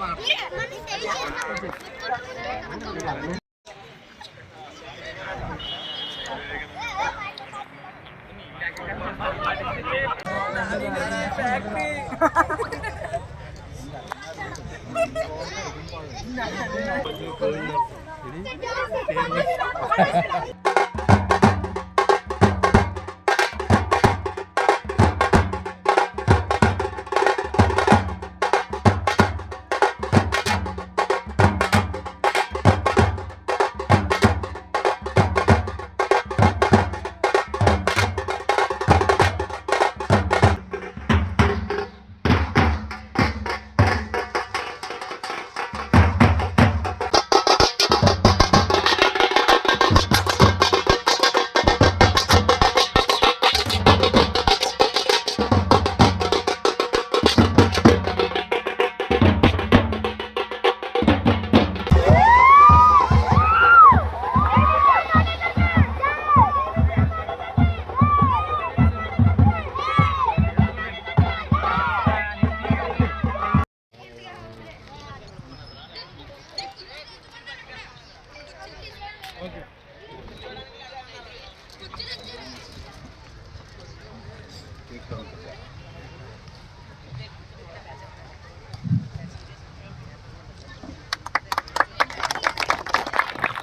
মার।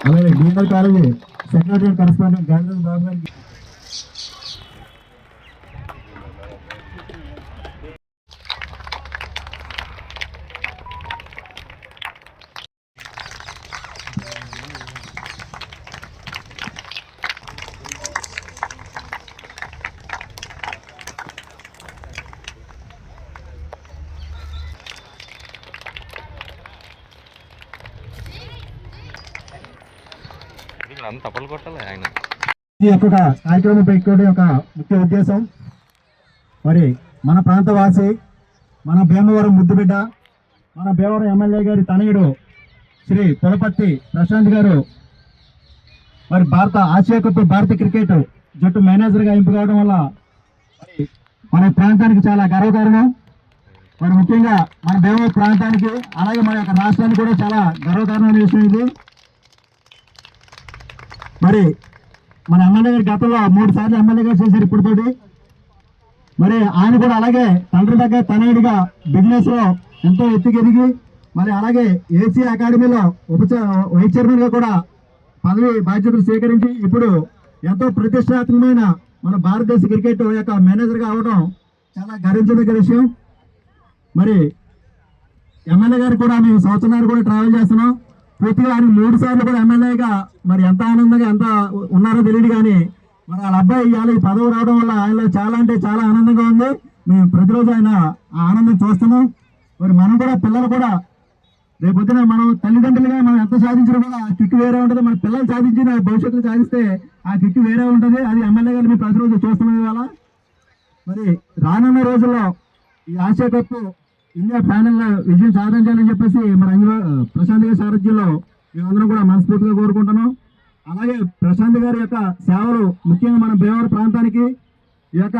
అలాగే DNR college secretary correspondent Gandhi Babu గారికి అంత తప్పలు కొట్టాలి ఆయన. ఈ యొక్క కార్యక్రమం పెట్టుకోవడం యొక్క ముఖ్య ఉద్దేశం. మరి మన ప్రాంతవాసి మన భీమవరం ముద్దుబిడ్డ మన భీమవరం ఎమ్మెల్యే గారి తనయుడు శ్రీ పులపర్తి ప్రశాంత్ గారు మరి భారత ఆసియా కప్ భారత క్రికెట్ జట్టు మేనేజర్గా ఎంపిక అవడం వల్ల మన ప్రాంతానికి చాలా గర్వకారణం. మరి ముఖ్యంగా మన భీమవరం ప్రాంతానికి అలాగే మన యొక్క రాష్ట్రానికి కూడా చాలా గర్వకారణమైన విషయం ఇది. మరి మన ఎమ్మెల్యే గారి గతంలో మూడు సార్లు ఎమ్మెల్యేగా చేశారు ఇప్పటితోటి. మరి ఆయన కూడా అలాగే తండ్రి దగ్గర తనయుడిగా బిజినెస్లో ఎంతో ఎత్తుకెదిగి మరి అలాగే ఏసీ అకాడమీలో ఉప వైస్ చైర్మన్గా కూడా పదవి బాధ్యతలు స్వీకరించి ఇప్పుడు ఎంతో ప్రతిష్టాత్మకమైన మన భారతదేశ క్రికెట్ యొక్క మేనేజర్గా అవడం చాలా గర్వించదగ్గ విషయం. మరి ఎమ్మెల్యే గారు కూడా మేము సంవత్సరాలు కూడా ట్రావెల్ చేస్తున్నాం. పూర్తిగా ఆయన మూడు సార్లు కూడా ఎమ్మెల్యేగా మరి ఎంత ఆనందంగా ఎంత ఉన్నారో తెలియదు కానీ మరి వాళ్ళ అబ్బాయి ఇవాళ ఈ పదవి రావడం వల్ల ఆయనలో చాలా అంటే చాలా ఆనందంగా ఉంది. మేము ప్రతిరోజు ఆయన ఆ ఆనందం చూస్తున్నాం. మరి మనం కూడా పిల్లలు కూడా రేపొద్దున మనం తల్లిదండ్రులుగా మనం ఎంత సాధించినా కూడా ఆ కిక్ వేరే ఉంటుంది. మన పిల్లలు సాధించిన భవిష్యత్తులో సాధిస్తే ఆ కిక్ వేరే ఉంటుంది. అది ఎమ్మెల్యే గారు మేము ప్రతిరోజు చూస్తున్నాం ఇవాళ. మరి రానున్న రోజుల్లో ఈ ఆసియా కప్పు ఇండియా ఫైనల్ విజయం సాధించాలని చెప్పేసి మరి అందులో ప్రశాంత్ గారి సారథ్యంలో మేమందరం కూడా మనస్ఫూర్తిగా కోరుకుంటున్నాం. అలాగే ప్రశాంత్ గారి యొక్క సేవలు ముఖ్యంగా మన భీమవరం ప్రాంతానికి ఈ యొక్క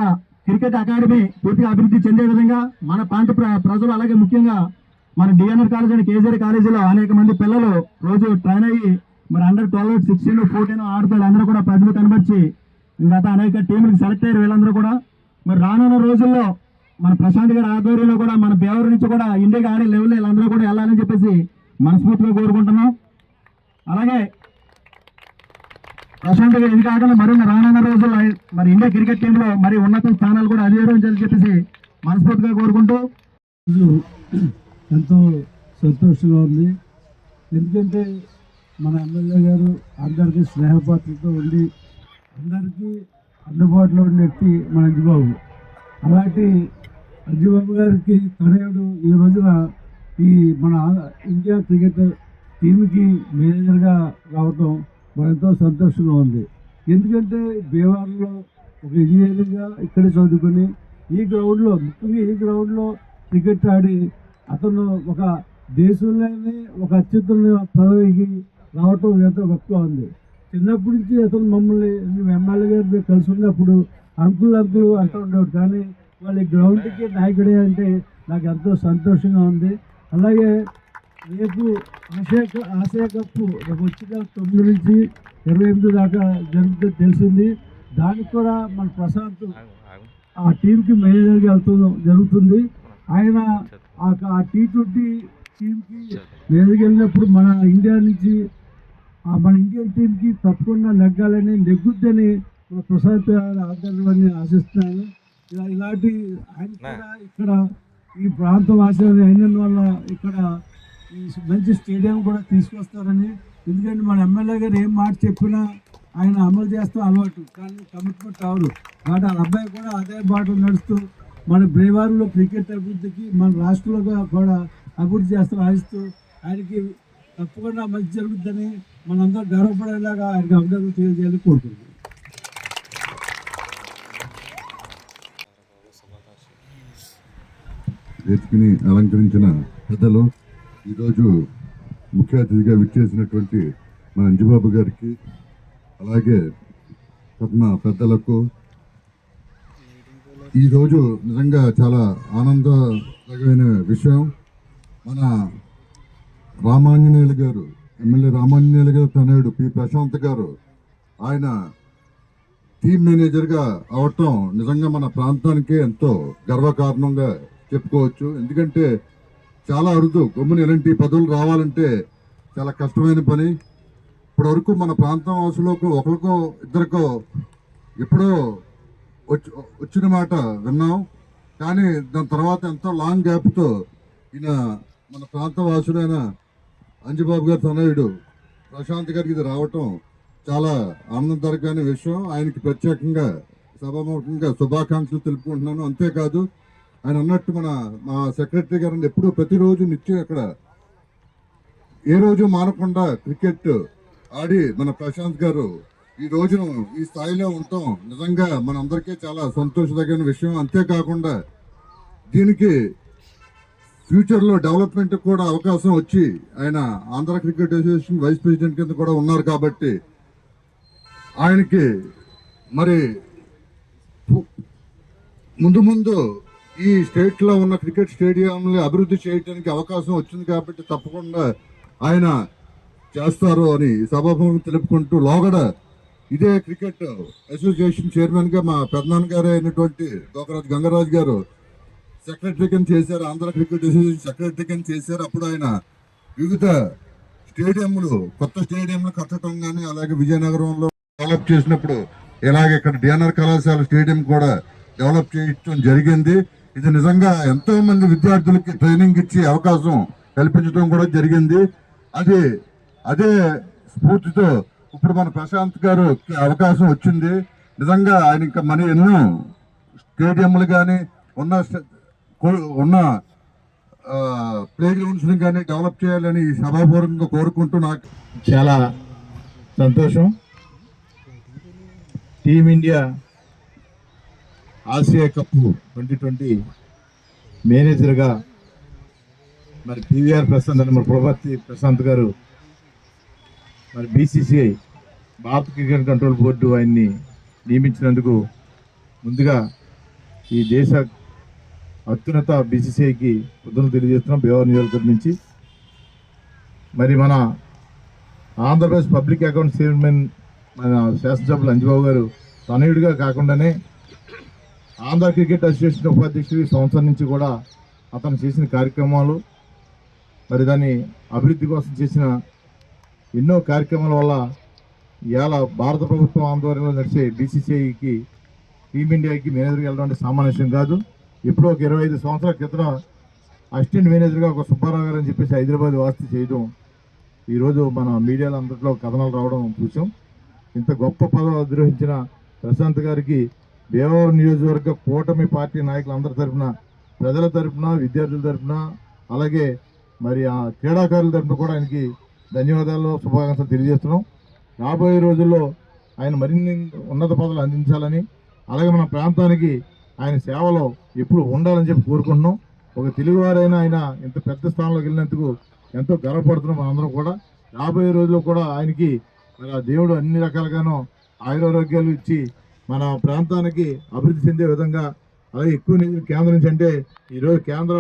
క్రికెట్ అకాడమీ పూర్తిగా అభివృద్ధి చెందే విధంగా మన ప్రాంత ప్ర- ప్రజలు అలాగే ముఖ్యంగా మన డిఎన్ఆర్ కాలేజ్ అండ్ కేజీఆర్ కాలేజీలో అనేక మంది పిల్లలు రోజు ట్రైన్ అయ్యి మరి అండర్ ట్వెల్వ్ సిక్స్టీన్ ఫోర్టీన్ ఆడతాడు అందరూ కూడా ప్రతిభ కనబరిచి గత అనేక టీంలకు సెలెక్ట్ అయ్యారు వీళ్ళందరూ కూడా. మరి రానున్న రోజుల్లో మన ప్రశాంత్ గారి ఆధ్వర్యంలో కూడా మన బేవర్ నుంచి కూడా ఇండియాకి ఆడే లెవెల్ వీళ్ళందరూ కూడా వెళ్ళాలని చెప్పేసి మనస్ఫూర్తిగా కోరుకుంటున్నాం. అలాగే ప్రశాంత్ గారు ఇది కాకుండా మరిన్ని రానున్న రోజుల్లో మరి ఇండియా క్రికెట్ టీంలో మరి ఉన్నత స్థానాలు కూడా అధిరోహించాలని చెప్పేసి మనస్ఫూర్తిగా కోరుకుంటూ. ఎంతో సంతోషంగా ఉంది. ఎందుకంటే మన ఎమ్మెల్యే గారు అందరికీ స్నేహపాత్రతో ఉండి అందరికీ అందుబాటులో ఉండే వ్యక్తి మన అంజబాబు అలాంటి అంజబాబు గారికి తనయుడు ఈ రోజున ఈ మన ఇండియా క్రికెట్ టీంకి మేనేజర్గా రావటం మన ఎంతో సంతోషంగా ఉంది. ఎందుకంటే బీహార్లో ఒక ఇంజనీరింగ్గా ఇక్కడే చదువుకొని ఈ గ్రౌండ్లో ముఖ్యంగా ఈ గ్రౌండ్లో క్రికెట్ ఆడి అతను ఒక దేశంలోనే ఒక అత్యుత్తమ పదవికి రావటం ఎంతో గొప్పగా ఉంది. చిన్నప్పటి నుంచి అతను మమ్మల్ని మేము ఎమ్మెల్యే గారు కలిసి ఉన్నప్పుడు అంకుల్ అంకుల్ అంటూ ఉండేవాడు కానీ వాళ్ళ గ్రౌండ్కి నాయకుడే అంటే నాకు ఎంతో సంతోషంగా ఉంది. అలాగే రేపు ఆసియా క- ఆసియా కప్పు రేపు వచ్చిన తొమ్మిది నుంచి ఇరవై ఎనిమిది దాకా జరుగుతుంది తెలిసింది. దానికి కూడా మన ప్రశాంత్ ఆ టీంకి మేనేజర్గా వెళ్తుంది జరుగుతుంది. ఆయన ఆ ఆ టీ ట్వంటీ టీంకి మేనేజర్గా వెళ్ళినప్పుడు మన ఇండియా నుంచి మన ఇండియన్ టీంకి తప్పకుండా నెగ్గాలని నెగ్గుద్దని మన ప్రశాంత్ గారి ఆశిస్తున్నాను. ఇలా ఇలాంటి ఆయన కూడా ఇక్కడ ఈ ప్రాంతం ఆశయాన్ని అయిన వల్ల ఇక్కడ ఈ మంచి స్టేడియం కూడా తీసుకొస్తారని. ఎందుకంటే మన ఎమ్మెల్యే గారు ఏం మాట చెప్పినా ఆయన అమలు చేస్తూ అలవాటు. కానీ కమిట్మెంట్ అవరు కాబట్టి వాళ్ళ అబ్బాయి కూడా అదే బాటలు నడుస్తూ మన బ్రేవారులో క్రికెట్ అభివృద్ధికి మన రాష్ట్రంలో కూడా అభివృద్ధి చేస్తూ ఆశిస్తూ ఆయనకి తప్పకుండా మంచి జరుగుతుందని మనందరూ గర్వపడేలాగా ఆయనకి అభినందన తెలియజేయాలని కోరుకుంటున్నాను ఎత్తుకుని అలంకరించిన పెద్దలు ఈరోజు ముఖ్య అతిథిగా విచ్చేసినటువంటి మన అంజుబాబు గారికి అలాగే పద్మ పెద్దలకు. ఈరోజు నిజంగా చాలా ఆనందకరమైన విషయం. మన రామాంజనేయులు గారు ఎమ్మెల్యే రామాంజనేయులు గారు తనయుడు పి. ప్రశాంత్ గారు ఆయన టీమ్ మేనేజర్గా అవటం నిజంగా మన ప్రాంతానికి ఎంతో గర్వకారణంగా చెప్పుకోవచ్చు. ఎందుకంటే చాలా అరుదు. గమ్మున ఇలాంటి పదవులు రావాలంటే చాలా కష్టమైన పని. ఇప్పటివరకు మన ప్రాంతం వాసులకు ఒకరికో ఇద్దరికో ఎప్పుడో వచ్చి వచ్చిన మాట విన్నాం. కానీ దాని తర్వాత ఎంతో లాంగ్ గ్యాప్తో ఈయన మన ప్రాంత వాసుడైన అంజబాబు గారి తనయుడు ప్రశాంత్ గారికి ఇది రావటం చాలా ఆనందకరమైన విషయం. ఆయనకి ప్రత్యేకంగా సభాముఖంగా శుభాకాంక్షలు తెలుపుకుంటున్నాను. అంతేకాదు ఆయన అన్నట్టు మన మా సెక్రటరీ గారు ఎప్పుడూ ప్రతిరోజు నిత్యం ఇక్కడ ఏ రోజు మానకుండా క్రికెట్ ఆడి మన ప్రశాంత్ గారు ఈ రోజును ఈ స్థాయిలో ఉండటం నిజంగా మనందరికీ చాలా సంతోషదగిన విషయం. అంతేకాకుండా దీనికి ఫ్యూచర్లో డెవలప్మెంట్ కూడా అవకాశం వచ్చి ఆయన Andhra cricket association vice president కింద కూడా ఉన్నారు కాబట్టి ఆయనకి మరి ముందు ముందు ఈ స్టేట్లో ఉన్న క్రికెట్ స్టేడియంని అభివృద్ధి చేయడానికి అవకాశం వచ్చింది కాబట్టి తప్పకుండా ఆయన చేస్తారు అని సభాభంగం తెలుపుకుంటూ లోగడ ఇదే క్రికెట్ అసోసియేషన్ చైర్మన్గా మా పెద్దనాన్నగారే అయినటువంటి గోకరాజు గంగరాజు గారు సెక్రటరీ కింద చేశారు ఆంధ్ర క్రికెట్ అసోసియేషన్ సెక్రటరీ కింద చేశారు. అప్పుడు ఆయన వివిధ స్టేడియంలు కొత్త స్టేడియంలు కట్టడం కానీ అలాగే విజయనగరంలో డెవలప్ చేసినప్పుడు ఇలాగే ఇక్కడ డిఎన్ఆర్ కళాశాల స్టేడియం కూడా డెవలప్ చేయడం జరిగింది. ఇది నిజంగా ఎంతో మంది విద్యార్థులకి ట్రైనింగ్ ఇచ్చి అవకాశం కల్పించడం కూడా జరిగింది. అది అదే స్ఫూర్తితో ఇప్పుడు మన ప్రశాంత్ గారు అవకాశం వచ్చింది. నిజంగా ఆయన ఇంకా మన ఎన్నో స్టేడియంలు కానీ ఉన్న ఉన్న ప్లే గ్రౌండ్స్ని కానీ డెవలప్ చేయాలని సభాపూర్వకంగా కోరుకుంటూ నాకు చాలా సంతోషం. Team India Asia cup twenty twenty మేనేజర్గా మరి పివిఆర్ ప్రశాంత్ అని మరి ప్రభాతి ప్రశాంత్ గారు మరి బీసీసీఐ భారత క్రికెట్ కంట్రోల్ బోర్డు ఆయన్ని నియమించినందుకు ముందుగా ఈ దేశ అత్యున్నత బీసీసీఐకి పొద్దున తెలియజేస్తున్నాం బీహార్ నియోజకవర్గం నుంచి. మరి మన ఆంధ్రప్రదేశ్ పబ్లిక్ అకౌంట్ చైర్మన్ మన శాసనసభ్యులు అంజబాబు గారు తనయుడిగా కాకుండానే ఆంధ్ర క్రికెట్ అసోసియేషన్ ఉపాధ్యక్షుడు సంవత్సరం నుంచి కూడా అతను చేసిన కార్యక్రమాలు మరి దాన్ని అభివృద్ధి కోసం చేసిన ఎన్నో కార్యక్రమాల వల్ల ఇవాళ భారత ప్రభుత్వం ఆందోళనలో నడిచే బీసీసీఐకి టీమిండియాకి మేనేజర్గా వెళ్ళడం అంటే సామాన్య విషయం కాదు. ఎప్పుడో ఒక ఇరవై ఐదు సంవత్సరాల క్రితం అసిస్టెంట్ మేనేజర్గా ఒక సుబ్బారావు గారు అని చెప్పేసి హైదరాబాద్ వాస్తు చేయడం ఈరోజు మన మీడియాలో అందరిలో కథనాలు రావడం చూసాం. ఇంత గొప్ప పదవి అధిరోహించిన ప్రశాంత్ గారికి భీమవరం నియోజకవర్గ కూటమి పార్టీ నాయకులందరి తరఫున ప్రజల తరఫున విద్యార్థుల తరఫున అలాగే మరి ఆ క్రీడాకారుల తరఫున కూడా ఆయనకి ధన్యవాదాలు శుభాకాంక్షలు తెలియజేస్తున్నాం. రాబోయే రోజుల్లో ఆయన మరిన్ని ఉన్నత పదవులు అందించాలని అలాగే మన ప్రాంతానికి ఆయన సేవలో ఎప్పుడు ఉండాలని చెప్పి కోరుకుంటున్నాం. ఒక తెలుగువారైనా ఆయన ఇంత పెద్ద స్థానంలోకి వెళ్ళినందుకు ఎంతో గర్వపడుతున్నాం మనందరం కూడా. రాబోయే రోజుల్లో కూడా ఆయనకి మరి ఆ దేవుడు అన్ని రకాలుగానో ఆయురారోగ్యాలు ఇచ్చి మన ప్రాంతానికి అభివృద్ధి చెందే విధంగా అలాగే ఎక్కువ నిధులు కేంద్రం నుంచి అంటే ఈరోజు కేంద్ర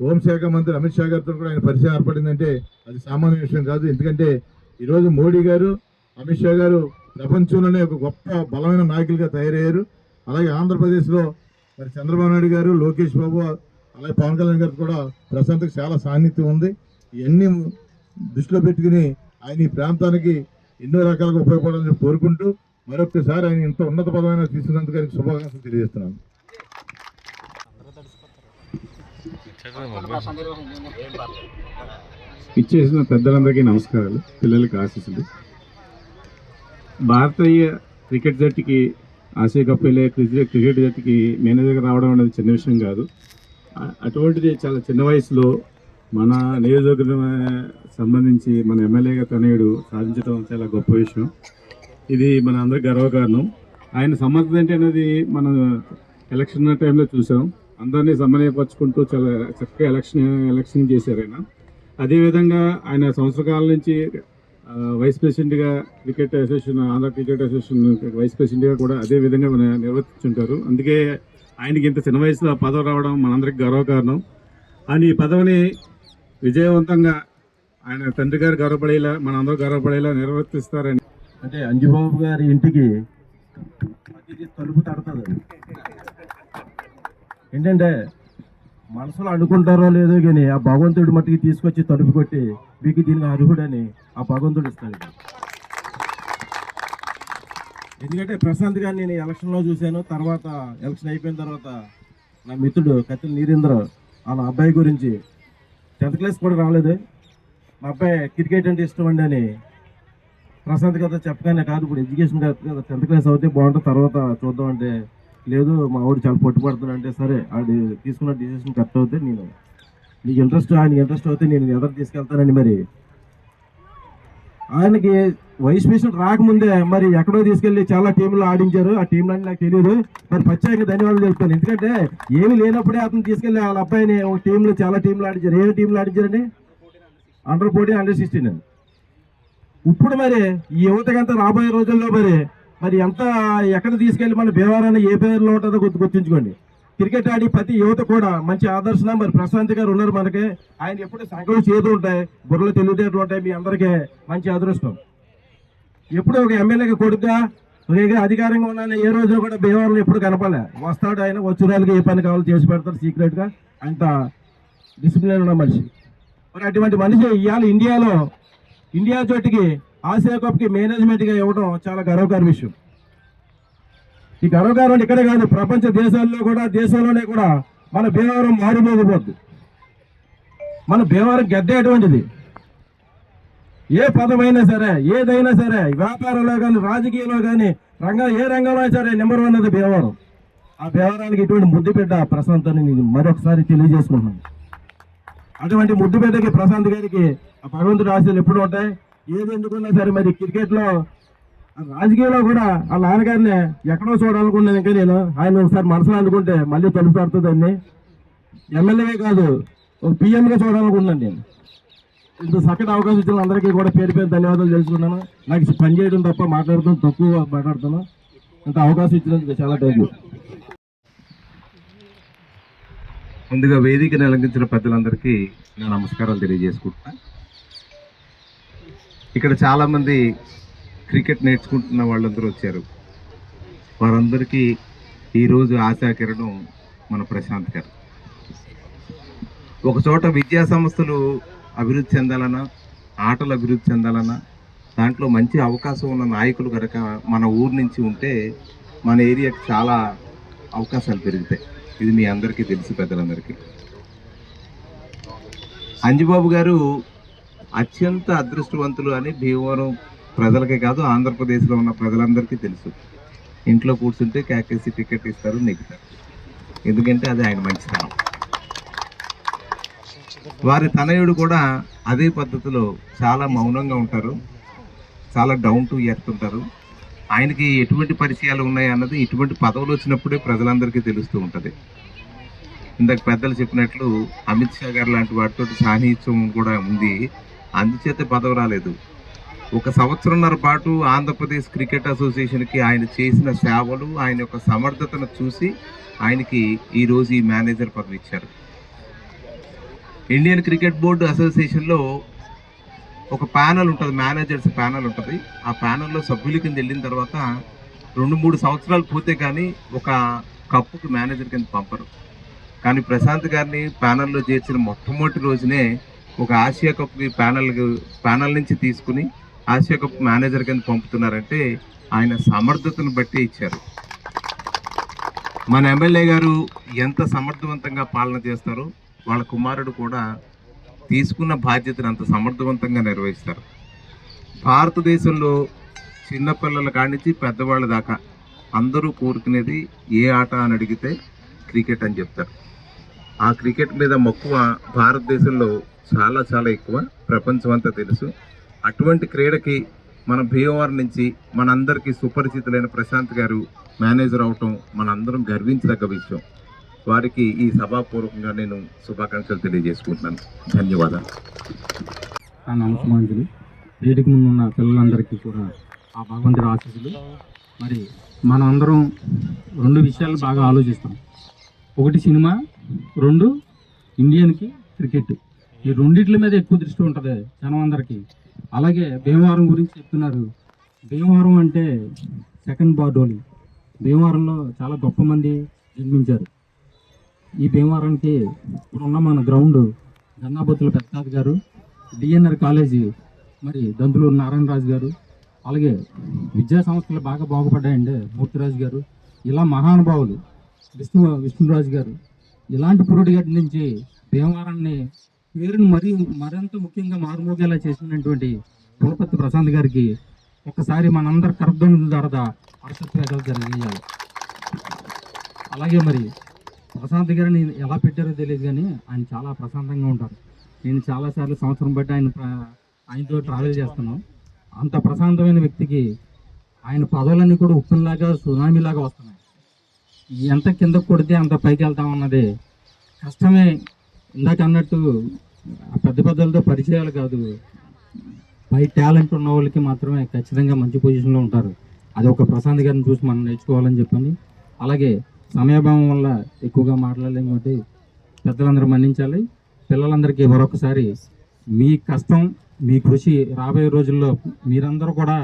హోంశాఖ మంత్రి అమిత్ షా గారితో కూడా ఆయన పరిచయం ఏర్పడిందంటే అది సామాన్య విషయం కాదు. ఎందుకంటే ఈరోజు మోడీ గారు అమిత్ షా గారు ప్రపంచంలోనే ఒక గొప్ప బలమైన నాయకులుగా తయారయ్యారు. అలాగే ఆంధ్రప్రదేశ్లో మరి చంద్రబాబు నాయుడు గారు లోకేష్ బాబు అలాగే పవన్ కళ్యాణ్ గారు కూడా ప్రశాంత్కి చాలా సాన్నిధ్యం ఉంది. ఇవన్నీ దృష్టిలో పెట్టుకుని ఆయన ఈ ప్రాంతానికి ఎన్నో రకాలుగా ఉపయోగపడాలని కోరుకుంటూ మరొకసారి ఆయన ఇంత ఉన్నత పదమైన తీసుకున్నందుకు ఆయనకు శుభాకాంక్షలు తెలియజేస్తున్నాను. ఇచ్చేసిన పెద్దలందరికీ నమస్కారాలు పిల్లలకి ఆశీస్సులు. భారతీయ క్రికెట్ జట్టుకి ఆసియా కప్ వెళ్ళే క్రికెట్ క్రికెట్ జట్టుకి మేనేజర్గా రావడం అనేది చిన్న విషయం కాదు. అటువంటిది చాలా చిన్న వయసులో మన నియోజకవర్గం సంబంధించి మన ఎమ్మెల్యేగా తనయుడు సాధించడం చాలా గొప్ప విషయం. ఇది మన అందరి గర్వకారణం. ఆయన సమర్థత ఏంటి అనేది మన ఎలక్షన్ టైంలో చూసాం. అందరినీ సమన్వయపరుచుకుంటూ చాలా చక్కగా ఎలక్షన్ ఎలక్షన్ చేశారు ఆయన. అదేవిధంగా ఆయన సంవత్సర కాలం నుంచి వైస్ ప్రెసిడెంట్గా cricket association Andhra cricket association vice ప్రెసిడెంట్గా కూడా అదే విధంగా మన నిర్వర్తించుంటారు. అందుకే ఆయనకి ఇంత చిన్న వయసులో ఆ పదవి రావడం మనందరికి గర్వకారణం. ఆయన ఈ పదవిని విజయవంతంగా ఆయన తండ్రి గారు గర్వపడేలా మనందరూ గర్వపడేలా నిర్వర్తిస్తారని అంటే అంజుబాబు గారి ఇంటికి తలుపు తడుతుంది. ఏంటంటే మనసులో అనుకుంటారో లేదో కానీ ఆ భగవంతుడి మట్టికి తీసుకొచ్చి తలుపు కొట్టి మీకు దీనికి అర్హుడని ఆ భగవంతుడు ఇస్తాడు ఎందుకంటే ప్రశాంత్ గారిని నేను ఎలక్షన్లో చూశాను తర్వాత ఎలక్షన్ అయిపోయిన తర్వాత నా మిత్రుడు కత్తిల నీరేంద్ర వాళ్ళ అబ్బాయి గురించి టెన్త్ క్లాస్ కూడా రాలేదు. మా అబ్బాయి క్రికెట్ అంటే ఇష్టం అండి అని ప్రశాంత్ కదా చెప్పగానే కాదు ఇప్పుడు ఎడ్యుకేషన్ కదా టెన్త్ క్లాస్ అవుతే బాగుంటుంది తర్వాత చూద్దాం అంటే లేదు మా వాడు చాలా పట్టుబడుతున్నాడు అంటే సరే అది తీసుకున్న డిసిషన్ కరెక్ట్ అవుతే నేను నీకు ఇంట్రెస్ట్ ఆయనకి ఇంట్రెస్ట్ అవుతే నేను ఎదురు తీసుకెళ్తానండి మరి. ఆయనకి వైస్ మిషన్ రాకముందే మరి ఎక్కడో తీసుకెళ్ళి చాలా టీంలు ఆడించారు ఆ టీంలు అని నాకు తెలియదు. మరి ప్రత్యేకంగా ధన్యవాదాలు చెప్తాను ఎందుకంటే ఏమి లేనప్పుడే అతను తీసుకెళ్ళి వాళ్ళ అబ్బాయిని ఒక టీంలో చాలా టీంలు ఆడించారు. ఏ టీంలు ఆడించారండి? అండర్ ఫోర్టీన్ అండర్ సిక్స్టీన్ ఇప్పుడు మరి ఈ యువతకంతా రాబోయే రోజుల్లో మరి మరి ఎంత ఎక్కడ తీసుకెళ్ళి మన భీమవరాన్ని ఏ పేరులో ఉంటుందో గుర్తు గుర్తుంచుకోండి. క్రికెట్ ఆడి ప్రతి యువత కూడా మంచి ఆదర్శన. మరి ప్రశాంత్ గారు ఉన్నారు మనకి. ఆయన ఎప్పుడు సంకలు చేతు ఉంటాయి బుర్రలు తెలివితేటలు ఉంటాయి. మీ అందరికీ మంచి అదృష్టం. ఎప్పుడు ఒక ఎమ్మెల్యేకి కొడుకుగా ఒక అధికారంగా ఉన్నాను ఏ రోజు కూడా భీమవరం ఎప్పుడు కనపడలే. వస్తాడు ఆయన వచ్చురాలకి ఏ పని కావాలో చేసి పెడతారు సీక్రెట్గా అంత డిసిప్లిన్ ఉన్న మనిషి. మరి అటువంటి మనిషి ఇవాళ ఇండియాలో ఇండియా జట్టుకి ఆసియా కప్కి మేనేజ్మెంట్గా ఇవ్వడం చాలా గర్వకార విషయం. ఈ గర్వకారం ఇక్కడే కాదు ప్రపంచ దేశాల్లో కూడా దేశంలోనే కూడా మన భీమవరం మారిపోకపోద్ది మన భీమవరం గద్దె అటువంటిది ఏ పదమైనా సరే ఏదైనా సరే వ్యాపారంలో కానీ రాజకీయంలో కానీ రంగం ఏ రంగంలో సరే నెంబర్ వన్ అది భీమవరం. ఆ భీమవరానికి ఇటువంటి ముద్దు బిడ్డ ప్రశాంతాన్ని నేను మరొకసారి తెలియజేసుకుంటున్నాను. అటువంటి ముద్దు మీదకి ప్రశాంత్ గారికి ఆ భగవంతుడి ఆశలు ఎప్పుడు ఉంటాయి. ఏది ఎందుకున్నా సరే మరి క్రికెట్లో ఆ రాజకీయంలో కూడా ఆ నాన్నగారిని ఎక్కడో చూడాలనుకున్నాను ఇంకా నేను. ఆయన ఒకసారి మనసులో అనుకుంటే మళ్ళీ తలుపు తడుతుందండి ఎమ్మెల్యేగా కాదు ఒక పిఎంగా చూడాలనుకున్నాను నేను. ఇంత చక్కటి అవకాశం ఇచ్చిన అందరికీ కూడా పేరు పేరు ధన్యవాదాలు తెలుసుకున్నాను. నాకు పని చేయడం తప్ప మాట్లాడుతున్నాను తక్కువ మాట్లాడుతాను ఇంత అవకాశం ఇచ్చినందుకు చాలా థ్యాంక్ ముందుగా వేదికను అలంకరించిన పెద్దలందరికీ నా నమస్కారాలు తెలియజేసుకుంటున్నా. ఇక్కడ చాలామంది క్రికెట్ నేర్చుకుంటున్న వాళ్ళందరూ వచ్చారు. వారందరికీ ఈరోజు ఆశాకిరణం మన ప్రశాంత్ గారు. ఒకచోట విద్యా సంస్థలు అభివృద్ధి చెందాలన్నా ఆటలు అభివృద్ధి చెందాలన్నా దాంట్లో మంచి అవకాశం ఉన్న నాయకులు కనుక మన ఊరు నుంచి ఉంటే మన ఏరియాకి చాలా అవకాశాలు పెరుగుతాయి. ఇది మీ అందరికీ తెలుసు పెద్దలందరికీ. అంజుబాబు గారు అత్యంత అదృష్టవంతులు అని భీమవరం ప్రజలకే కాదు ఆంధ్రప్రదేశ్లో ఉన్న ప్రజలందరికీ తెలుసు. ఇంట్లో కూర్చుంటే క్యాకేసి టికెట్ ఇస్తారు నెగ్గుతారు. ఎందుకంటే అది ఆయన మంచితనం. వారి తనయుడు కూడా అదే పద్ధతిలో చాలా మౌనంగా ఉంటారు చాలా డౌన్ టు ఎర్త్ ఉంటారు. ఆయనకి ఎటువంటి పరిచయాలు ఉన్నాయి అన్నది ఇటువంటి పదవులు వచ్చినప్పుడే ప్రజలందరికీ తెలుస్తూ ఉంటుంది. ఇందాక పెద్దలు చెప్పినట్లు అమిత్ షా గారు లాంటి వాటితో సాన్నిహిత్యం కూడా ఉంది. అందుచేత పదవి రాలేదు. ఒక సంవత్సరంన్నర పాటు ఆంధ్రప్రదేశ్ క్రికెట్ అసోసియేషన్కి ఆయన చేసిన సేవలు ఆయన యొక్క సమర్థతను చూసి ఆయనకి ఈరోజు ఈ మేనేజర్ పదవి ఇచ్చారు ఇండియన్ క్రికెట్ బోర్డు అసోసియేషన్లో ఒక ప్యానల్ ఉంటుంది మేనేజర్స్ ప్యానల్ ఉంటుంది. ఆ ప్యానల్లో సభ్యుల కింద వెళ్ళిన తర్వాత రెండు మూడు సంవత్సరాలు పోతే కానీ ఒక కప్పుకి మేనేజర్ కింద పంపరు. కానీ ప్రశాంత్ గారిని ప్యానల్లో చేర్చిన మొట్టమొదటి రోజునే ఒక ఆసియా కప్కి ప్యానల్ ప్యానల్ నుంచి తీసుకుని ఆసియా కప్ మేనేజర్ కింద పంపుతున్నారంటే ఆయన సమర్థతను బట్టి ఇచ్చారు. మన ఎమ్మెల్యే గారు ఎంత సమర్థవంతంగా పాలన చేస్తారో వాళ్ళ కుమారుడు కూడా తీసుకున్న బాధ్యతను అంత సమర్థవంతంగా నిర్వహిస్తారు. భారతదేశంలో చిన్నపిల్లల కానించి పెద్దవాళ్ళ దాకా అందరూ కోరుకునేది ఏ ఆట అని అడిగితే క్రికెట్ అని చెప్తారు. ఆ క్రికెట్ మీద మక్కువ భారతదేశంలో చాలా చాలా ఎక్కువ. ప్రపంచం అంతా తెలుసు. అటువంటి క్రీడకి మన భీమవరం నుంచి మనందరికీ సుపరిచితులైన ప్రశాంత్ గారు మేనేజర్ అవటం మనందరం గర్వించదగ్గ విషయం. వారికి ఈ సభాపూర్వకంగా నేను శుభాకాంక్షలు తెలియజేసుకుంటున్నాను. ధన్యవాదాలు. ఆ నమస్కారాంజలి వేదిక ముందు ఉన్న పిల్లలందరికీ కూడా ఆ భగవంతుడి ఆశీస్సులు. మరి మనందరం రెండు విషయాలు బాగా ఆలోచిస్తాం. ఒకటి సినిమా రెండు ఇండియన్కి క్రికెట్. ఈ రెండిట్ల మీద ఎక్కువ దృష్టి ఉంటుంది జనం అందరికీ అలాగే భీమవరం గురించి చెప్తున్నారు. భీమవరం అంటే సెకండ్ బార్డోలి భీమవరంలో చాలా గొప్ప మంది జన్మించారు. ఈ భీమవరానికి ఇప్పుడున్న మన గ్రౌండ్ గన్నాబొత్తుల ప్రసాద్ గారు డిఎన్ఆర్ కాలేజీ మరి దంతులూరు నారాయణరాజు గారు అలాగే విద్యా సంస్థలు బాగా బాగుపడ్డాయండి మూర్తిరాజు గారు ఇలా మహానుభావులు విష్ణు విష్ణురాజు గారు. ఇలాంటి పురుడిగడ్డ నుంచి భీమవరాన్ని పేరును మరీ మరింత ముఖ్యంగా మారుమోగేలా చేసినటువంటి కులపతి ప్రశాంత్ గారికి ఒకసారి మనందరి కర్ధం ద్వారా హర్షత్వేదాలు జరిగేయాలి అలాగే మరి ప్రశాంత్ గారిని ఎలా పెట్టారో తెలియదు కానీ ఆయన చాలా ప్రశాంతంగా ఉంటారు. నేను చాలాసార్లు సంవత్సరం బట్టి ఆయన ఆయనతో ట్రావెల్ చేస్తున్నాం. అంత ప్రశాంతమైన వ్యక్తికి ఆయన పదవులన్నీ కూడా ఉప్పులాగా సునామీలాగా వస్తున్నాయి. ఎంత కింద కొడితే అంత పైకి వెళ్తామన్నది కష్టమే. ఇందాక అన్నట్టు ఆ పెద్ద పెద్దలతో పరిచయాలు కాదు. పై టాలెంట్ ఉన్న వాళ్ళకి మాత్రమే ఖచ్చితంగా మంచి పొజిషన్లో ఉంటారు. అది ఒక ప్రశాంత్ గారిని చూసి మనం నేర్చుకోవాలని చెప్పండి. అలాగే సమయభావం వల్ల ఎక్కువగా మాట్లాడలేము కాబట్టి పెద్దలందరూ మన్నించాలి. పిల్లలందరికీ మరొకసారి మీ కష్టం మీ కృషి రాబోయే రోజుల్లో మీరందరూ కూడా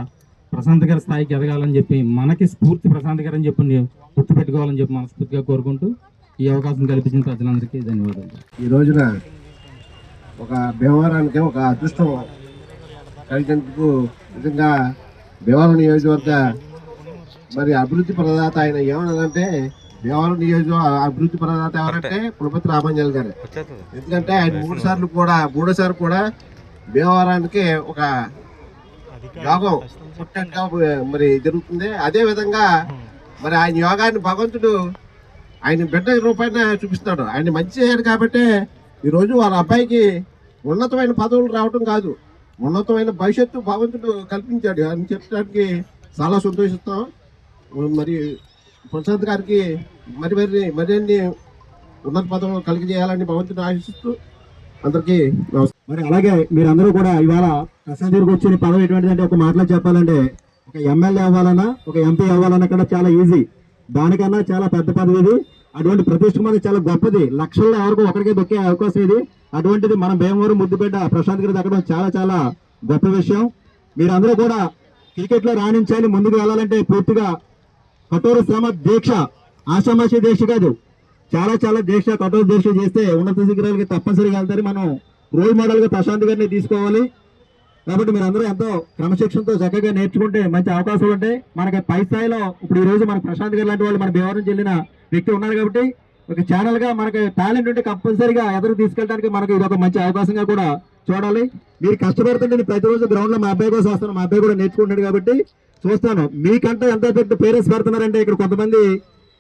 ప్రశాంత్ గారి స్థాయికి ఎదగాలని చెప్పి మనకి స్ఫూర్తి ప్రశాంత్ గారు అని చెప్పి గుర్తుపెట్టుకోవాలని చెప్పి మనస్ఫూర్తిగా కోరుకుంటూ ఈ అవకాశం కల్పించిన ప్రజలందరికీ ధన్యవాదాలు. ఈ రోజున ఒక భీమవరానికి ఒక అదృష్టం కలిగినందుకు నిజంగా భీమవరం నియోజకవర్గ మరి అభివృద్ధి ప్రదాత ఆయన ఏమన్నదంటే భీమవరం నియోజకవర్గ అభివృద్ధి ప్రదాత ఎవరంటే పులపతి రామాంజల్ గారు. ఎందుకంటే ఆయన మూడు సార్లు కూడా మూడోసారి కూడా భీమవరానికి ఒక యోగం పుట్టంగా మరి జరుగుతుంది. అదే విధంగా మరి ఆయన యోగాన్ని భగవంతుడు ఆయన బిడ్డ రూపాయన చూపిస్తున్నాడు ఆయన మంచి చేశాడు కాబట్టి ఈరోజు వాళ్ళ అబ్బాయికి ఉన్నతమైన పదవులు రావటం కాదు. ఉన్నతమైన భవిష్యత్తు భగవంతుడు కల్పించాడు. అని చెప్పడానికి చాలా సంతోషిస్తాం. మరి ప్రసాద్ గారికి మరి మరి మరిన్ని ఉన్నత పదవులు కలిగజేయాలని భగవంతుని ఆశిస్తూ అందరికీ మరి అలాగే మీరందరూ కూడా ఇవాళ ప్రశాంత్ గారికి వచ్చిన పదవి ఎటువంటిదంటే ఒక మాటలో చెప్పాలంటే ఒక ఎమ్మెల్యే అవ్వాలన్నా ఒక ఎంపీ అవ్వాలన్నా కూడా చాలా ఈజీ దానికన్నా చాలా పెద్ద పదవి ఇది. అటువంటి ప్రతిష్ట మనకి చాలా గొప్పది. లక్షల్లో ఎవరికి ఒకరికే దొక్కే అవకాశం ఇది. అటువంటిది మనం భీమవరం ముద్దుపేట ప్రశాంత్ గారి దక్కడం చాలా చాలా గొప్ప విషయం. మీరందరూ కూడా క్రికెట్లో రాణించాలి ముందుకు వెళ్ళాలంటే పూర్తిగా కఠోర శ్రమ దీక్ష ఆషామాషి దీక్ష కాదు. చాలా చాలా దీక్ష కఠోర దీక్ష చేస్తే ఉన్నత శిఖరాలకి తప్పనిసరిగా వెళ్తారు. మనం రోల్ మోడల్గా ప్రశాంత్ గారిని తీసుకోవాలి. కాబట్టి మీరు అందరూ ఎంతో క్రమశిక్షణతో చక్కగా నేర్చుకుంటే మంచి అవకాశాలు ఉంటాయి. మనకి పై స్థాయిలో ఇప్పుడు ఈరోజు మన ప్రశాంత్ గారు లాంటి వాళ్ళు మన భీమవరం చెల్లిన వ్యక్తి ఉన్నారు కాబట్టి ఒక ఛానల్గా మనకి టాలెంట్ ఉంటే కంపల్సరీగా ఎదురు తీసుకెళ్ళడానికి మనకి ఇది ఒక మంచి అవకాశంగా కూడా చూడాలి. మీరు కష్టపడుతుంటే నేను ప్రతిరోజు గ్రౌండ్లో మా అబ్బాయి కోసం వస్తాను. మా అబ్బాయి కూడా నేర్చుకుంటాడు కాబట్టి చూస్తాను. మీకంటే ఎంత పెద్ద పేరెంట్స్ పెడుతున్నారంటే ఇక్కడ కొంతమంది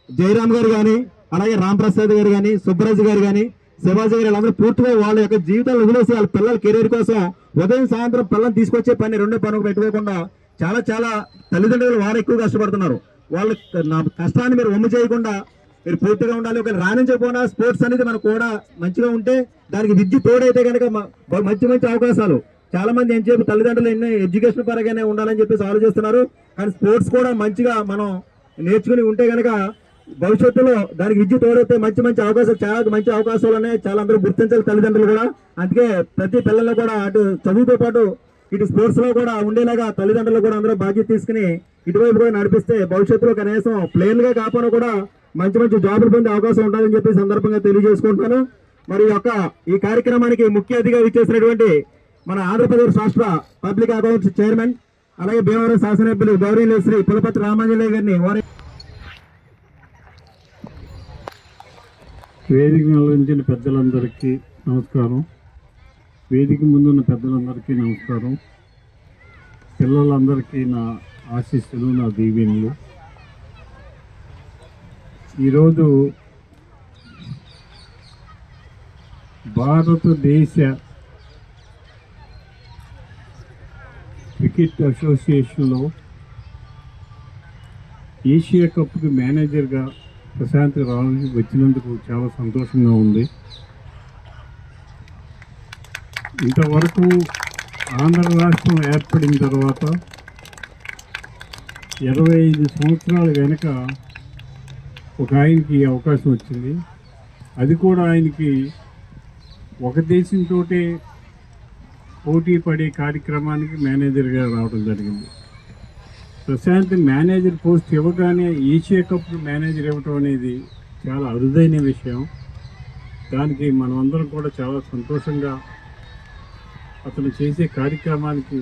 జయరామ్ గారు కానీ అలాగే రామ్ ప్రసాద్ గారు కానీ సుబ్బరాజు గారు కానీ శివాజీ గారు వీళ్ళందరూ పూర్తిగా వాళ్ళ యొక్క జీవితాలు వదిలేసి వాళ్ళ పిల్లల కెరీర్ కోసం ఉదయం సాయంత్రం పిల్లలు తీసుకొచ్చే పని రెండో పని పెట్టుకోకుండా చాలా చాలా తల్లిదండ్రులు వారు ఎక్కువ కష్టపడుతున్నారు. వాళ్ళ నా కష్టాన్ని మీరు ఒమ్ము చేయకుండా మీరు పూర్తిగా ఉండాలి. ఒకవేళ రాణించకపోయినా స్పోర్ట్స్ అనేది మనకు కూడా మంచిగా ఉంటే దానికి విద్య తోడైతే కనుక మంచి మంచి అవకాశాలు. చాలా మంది ఏం చెప్పి తల్లిదండ్రులు ఎన్నో ఎడ్యుకేషన్ పరంగానే ఉండాలని చెప్పేసి ఆలోచిస్తున్నారు. కానీ స్పోర్ట్స్ కూడా మంచిగా మనం నేర్చుకుని ఉంటే కనుక భవిష్యత్తులో దానికి విద్యుత్ తోడైతే మంచి మంచి అవకాశాలు చాలా మంచి అవకాశాలు ఉన్నాయి. చాలా అందరూ గుర్తించాలి తల్లిదండ్రులు కూడా. అందుకే ప్రతి పిల్లల్లో కూడా అటు చదువుతో పాటు ఇటు స్పోర్ట్స్లో కూడా ఉండేలాగా తల్లిదండ్రులు కూడా అందరూ బాధ్యత తీసుకుని ఇటువైపు కూడా నడిపిస్తే భవిష్యత్తులో కనీసం ప్లేన్గా కాకుండా కూడా మంచి మంచి జాబులు పొందే అవకాశం ఉంటుందని చెప్పి సందర్భంగా తెలియజేసుకుంటున్నాను. మరి యొక్క ఈ కార్యక్రమానికి ముఖ్య అతిథిగా ఇచ్చేసినటువంటి మన ఆంధ్రప్రదేశ్ రాష్ట్ర పబ్లిక్ అకౌంట్స్ చైర్మన్ అలాగే భీమవరం శాసనసభ్యులు గౌరవనీయులు శ్రీ పులపతి రామాంజనేయ గారిని వారి వేదిక నిర్వహించిన పెద్దలందరికీ నమస్కారం. వేదిక ముందున్న పెద్దలందరికీ నమస్కారం. పిల్లలందరికీ నా ఆశీస్సులు నా దీవెన్లు. ఈరోజు భారతదేశ క్రికెట్ అసోసియేషన్లో ఏషియా కప్కి మేనేజర్గా ప్రశాంత్ రావు వచ్చినందుకు చాలా సంతోషంగా ఉంది. ఇంతవరకు ఆంధ్ర రాష్ట్రం ఏర్పడిన తర్వాత ఇరవై ఐదు సంవత్సరాల వెనుక ఒక ఆయనకి అవకాశం వచ్చింది. అది కూడా ఆయనకి ఒక దేశంతో పోటీ పడే కార్యక్రమానికి మేనేజర్గా రావడం జరిగింది. ప్రశాంత్ మేనేజర్ పోస్ట్ ఇవ్వగానే ఏషియా కప్ మేనేజర్ ఇవ్వటం అనేది చాలా అరుదైన విషయం. దానికి మనమందరం కూడా చాలా సంతోషంగా అతను చేసే కార్యక్రమానికి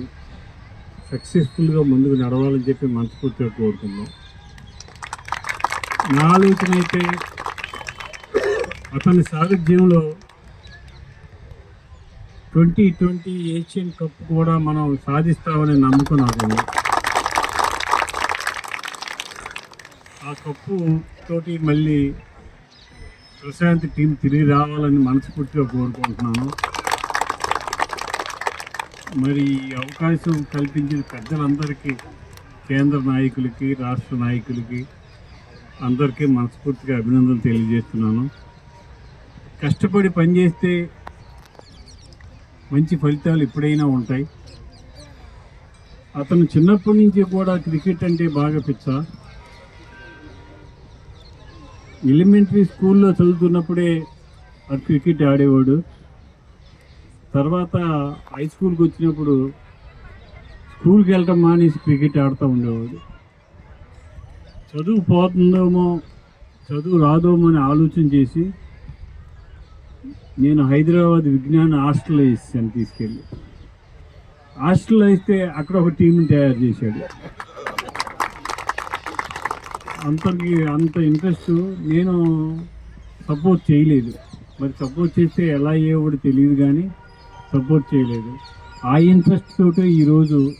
సక్సెస్ఫుల్గా ముందుకు నడవాలని చెప్పి మనస్ఫూర్తిగా కోరుకుందాం నా ఆలోచన అయితే అతని సారథ్యంలో ట్వంటీ ట్వంటీ ఏషియన్ కప్ కూడా మనం సాధిస్తామనే నమ్మకం నాకు ఆ కప్పు తోటి మళ్ళీ ప్రశాంత్ టీం తిరిగి రావాలని మనస్ఫూర్తిగా కోరుకుంటున్నాను. మరి ఈ అవకాశం కల్పించిన పెద్దలందరికీ కేంద్ర నాయకులకి రాష్ట్ర నాయకులకి అందరికీ మనస్ఫూర్తిగా అభినందనలు తెలియజేస్తున్నాను. కష్టపడి పనిచేస్తే మంచి ఫలితాలు ఎప్పుడైనా ఉంటాయి. అతను చిన్నప్పటి నుంచి కూడా క్రికెట్ అంటే బాగా పిచ్చ. ఎలిమెంటరీ స్కూల్లో చదువుతున్నప్పుడే అటు క్రికెట్ ఆడేవాడు. తర్వాత హై స్కూల్కి వచ్చినప్పుడు స్కూల్కి వెళ్ళటం మానేసి క్రికెట్ ఆడుతూ ఉండేవాడు. చదువు పోతుందేమో చదువు రాదేమో అని ఆలోచన చేసి నేను హైదరాబాద్ విజ్ఞాన హాస్టల్ వేసాను తీసుకెళ్ళి హాస్టల్లో ఇస్తే అక్కడ ఒక టీంని తయారు చేశాడు. అంతకి అంత ఇంట్రెస్ట్ నేను సపోర్ట్ చేయలేదు. మరి సపోర్ట్ చేస్తే ఎలా అయ్యేవాడు తెలియదు కానీ సపోర్ట్ చేయలేదు. ఆ ఇంట్రెస్ట్ తోటే ఈరోజు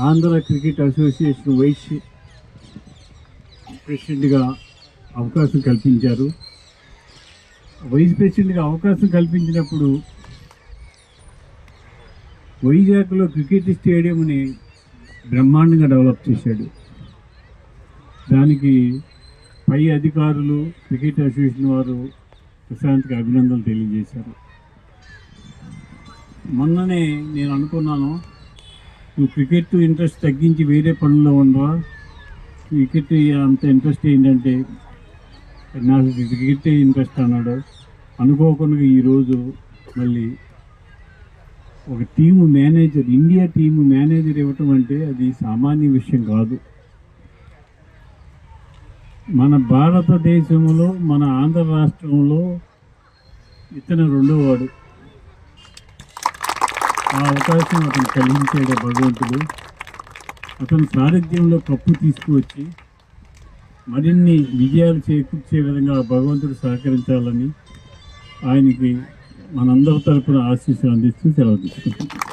ఆంధ్ర క్రికెట్ అసోసియేషన్ వైస్ ప్రెసిడెంట్గా అవకాశం కల్పించారు. వైస్ ప్రెసిడెంట్గా అవకాశం కల్పించినప్పుడు వైజాగ్లో క్రికెట్ స్టేడియంని బ్రహ్మాండంగా డెవలప్ చేశాడు. దానికి పై అధికారులు క్రికెట్ అసోసియేషన్ వారు ప్రశాంత్కి అభినందనలు తెలియజేశారు. మొన్ననే నేను అనుకున్నాను నువ్వు క్రికెట్ ఇంట్రెస్ట్ తగ్గించి వేరే పనుల్లో ఉండవా క్రికెట్ అంత ఇంట్రెస్ట్ ఏంటంటే నాకు క్రికెట్ ఇంట్రెస్ట్ అన్నాడు. అనుకోకుండా ఈరోజు మళ్ళీ ఒక team manager India team manager ఇవ్వటం అంటే అది సామాన్య విషయం కాదు. మన భారతదేశంలో మన ఆంధ్ర రాష్ట్రంలో ఇతను రెండోవాడు. ఆ అవకాశం అతను కలిగించాడు భగవంతుడు. అతని సారథ్యంలో కప్పు తీసుకువచ్చి మరిన్ని విజయాలు చేకూర్చే విధంగా భగవంతుడు సహకరించాలని ఆయనకి మనందరి తరపున ఆశీస్సులు అందిస్తూ సెలవు తీసుకుంటాం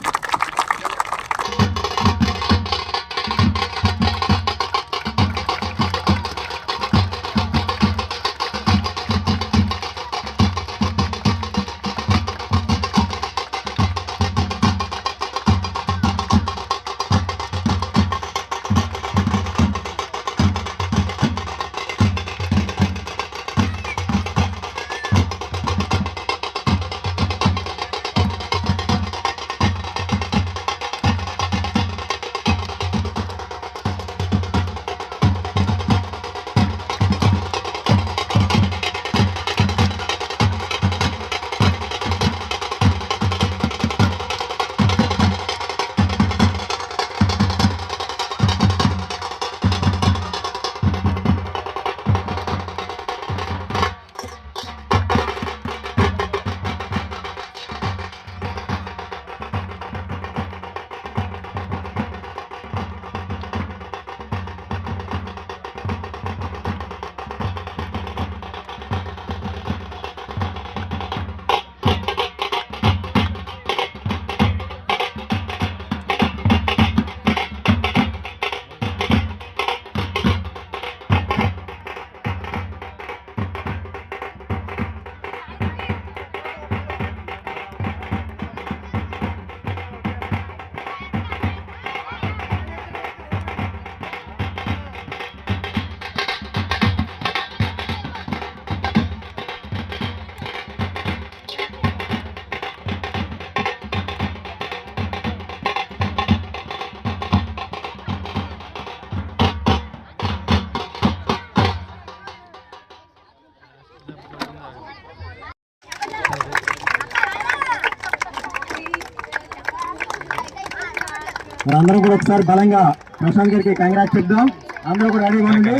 అందరూ కూడా ఒకసారి బలంగా ప్రశాంత్ గారికి కంగ్రాట్ చెప్దాం. అందరూ కూడా రెడీగా ఉండండి.